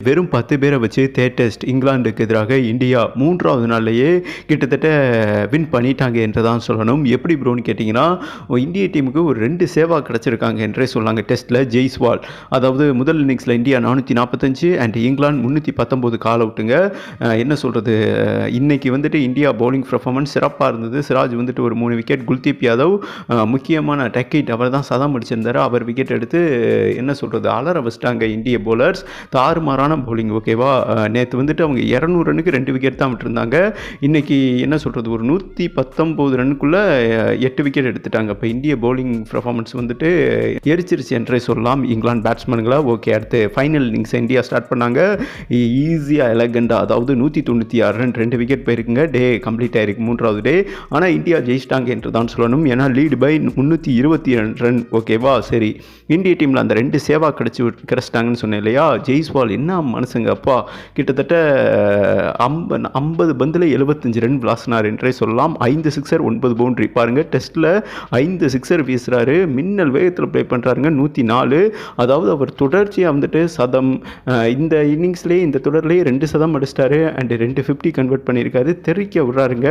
வெறும் பத்து பேரை வச்சு தேர்ட் டெஸ்ட் இங்கிலாந்துக்கு எதிராக இந்தியா மூன்றாவது நாள்லேயே கிட்டத்தட்ட வின் பண்ணிட்டாங்க என்று தான் சொல்லணும். எப்படி ப்ரோன்னு கேட்டிங்கன்னா இந்திய டீமுக்கு ஒரு ரெண்டு சேவா கிடச்சிருக்காங்க என்றே சொல்லாங்க டெஸ்ட்டில் ஜெய்ஸ்வால். அதாவது முதல் இன்னிங்ஸில் இந்தியா நானூற்றி நாற்பத்தஞ்சு அண்ட் இங்கிலாந்து முந்நூற்றி பத்தொம்போது கால் அவுட்டுங்க. என்ன சொல்கிறது இன்றைக்கி வந்துட்டு இந்தியா பவுலிங் பர்ஃபார்மன்ஸ் சிறப்பாக இருந்தது. சிராஜ் வந்துட்டு ஒரு மூணு விக்கெட் குல்தீப் யாதவ் முக்கியமான டக்கெட் அவர் தான் சதம் அடிச்சிருந்தார். அவர் விக்கெட் எடுத்து என்ன சொல்கிறது அலற வச்சிட்டாங்க இந்திய பவுலர்ஸ் தாறுமாறாக சூப்பரான பவுலிங் ஓகேவா நேற்று வந்துட்டு அவங்க இரநூறு ரன்னுக்கு ரெண்டு விக்கெட் தான் விட்டுருந்தாங்க. இன்னைக்கு என்ன சொல்கிறது ஒரு நூற்றி பத்தொம்போது ரன்னுக்குள்ளே எட்டு விக்கெட் எடுத்துட்டாங்க. இப்போ இந்திய பவுலிங் பர்ஃபார்மன்ஸ் வந்துட்டு எரிச்சிருச்சு என்றே சொல்லலாம். இங்கிலாந்து பேட்ஸ்மேனுங்களா ஓகே அடுத்து ஃபைனல் இன்னிங்ஸ் இந்தியா ஸ்டார்ட் பண்ணாங்க. ஈஸியாக எலகண்டாக அதாவது நூற்றி தொண்ணூற்றி ஆறு ரன் ரெண்டு விக்கெட் போயிருக்குங்க. டே கம்ப்ளீட் ஆயிருக்கு மூன்றாவது டே. ஆனால் இந்தியா ஜெயிச்சிட்டாங்க என்று தான் சொல்லணும். ஏன்னா லீடு பை முந்நூற்றி இருபத்தி ரெண்டு ரன் ஓகேவா சரி. இந்திய டீமில் அந்த ரெண்டு சேவா கிடச்சி கிடச்சிட்டாங்கன்னு சொன்னேன் இல்லையா? ஜெய்ஸ்வால் என்ன மனுஷங்க? அப்பா கிட்டத்தட்ட அம்ப ஐம்பது பந்தில் எழுபத்தஞ்சு ரன் விளாசினார் என்றே சொல்லலாம். ஐந்து சிக்ஸர் ஒன்பது பவுண்ட்ரி பாருங்கள் டெஸ்ட்டில் ஐந்து சிக்ஸர் வீசுகிறாரு மின்னல் வேகத்தில் ப்ளே பண்ணுறாருங்க நூற்றி நாலு அதாவது அவர் தொடர்ச்சியாக வந்துட்டு சதம் இந்த இன்னிங்ஸ்லேயே இந்த தொடர்லேயே ரெண்டு சதம் அடிச்சிட்டாரு. அண்டு ரெண்டு ஃபிஃப்டி கன்வெர்ட் பண்ணியிருக்காரு. தெரிவிக்க விட்றாருங்க.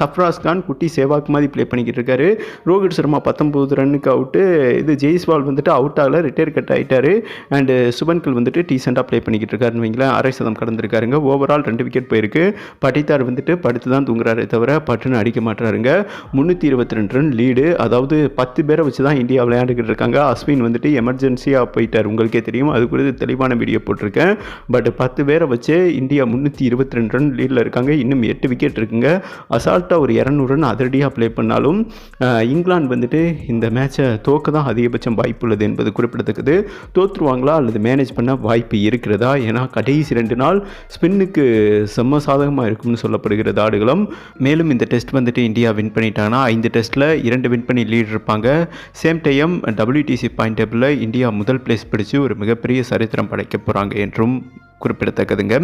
சஃப்ராஸ் கான் குட்டி சேவாக் மாதிரி ப்ளே பண்ணிக்கிட்டு இருக்காரு. ரோஹித் சர்மா பத்தொம்பது ரன்னுக்கு அவுட்டு இது ஜெய்ஸ்வால் வந்துட்டு அவுட் ஆகல ரிட்டையர் கட் ஆகிட்டாரு அண்டு சுபன்கல் வந்துட்டு டீசெண்டாக ப்ளே பண்ணிக்கிட்டு இருக்காருன்னு வைங்களேன் அரை சதம் கடந்திருக்காருங்க. ஓவரால் ரெண்டு விக்கெட் போயிருக்கு. பட்டித்தார் வந்துட்டு படுத்து தான் தூங்குறாரே தவிர பட்டுன்னு அடிக்க மாட்டாருங்க முந்நூற்றி இருபத்தி ரெண்டு ரன் லீடு அதாவது பத்து பேரை வச்சு தான் இந்தியா விளையாண்டுக்கிட்டு இருக்காங்க. அஸ்வின் வந்துட்டு எமர்ஜென்சியாக போயிட்டார். உங்களுக்கே தெரியும். அது குறித்து தெளிவான வீடியோ போட்டிருக்கேன். பட் பத்து பேரை வச்சு இந்தியா முந்நூற்றி இருபத்தி ரெண்டு ரன் லீடில் இருக்காங்க. இன்னும் எட்டு விக்கெட் இருக்குங்க. அசால்ட்டாக ஒரு இரநூறு ரன் அதிரடியாக ப்ளே பண்ணாலும் இங்கிலாந்து வந்துட்டு இந்த மேட்சை தோக்க தான் அதிகபட்சம் வாய்ப்பு உள்ளது என்பது குறிப்பிடத்தக்கது. தோற்றுருவாங்களா அல்லது மேனேஜ் பண்ண வாய்ப்பு இருக்குது இருக்கிறதா? ஏன்னா கடைசி ரெண்டு நாள் ஸ்பின்னுக்கு செம்ம சாதகமாக இருக்கும்னு சொல்லப்படுகிறது ஆடுகளம் மேலும் இந்த டெஸ்ட் வந்துட்டு இந்தியா வின் பண்ணிட்டாங்கன்னா ஐந்து டெஸ்ட்டில் இரண்டு வின் பண்ணி லீட் இருப்பாங்க. சேம் டைம் டபிள்யூடிசி பாயிண்ட் டேபிளில் இந்தியா முதல் பிளேஸ் பிடிச்சு ஒரு மிகப்பெரிய சரித்திரம் படைக்க போகிறாங்க என்றும் குறிப்பிடத்தக்கதுங்க.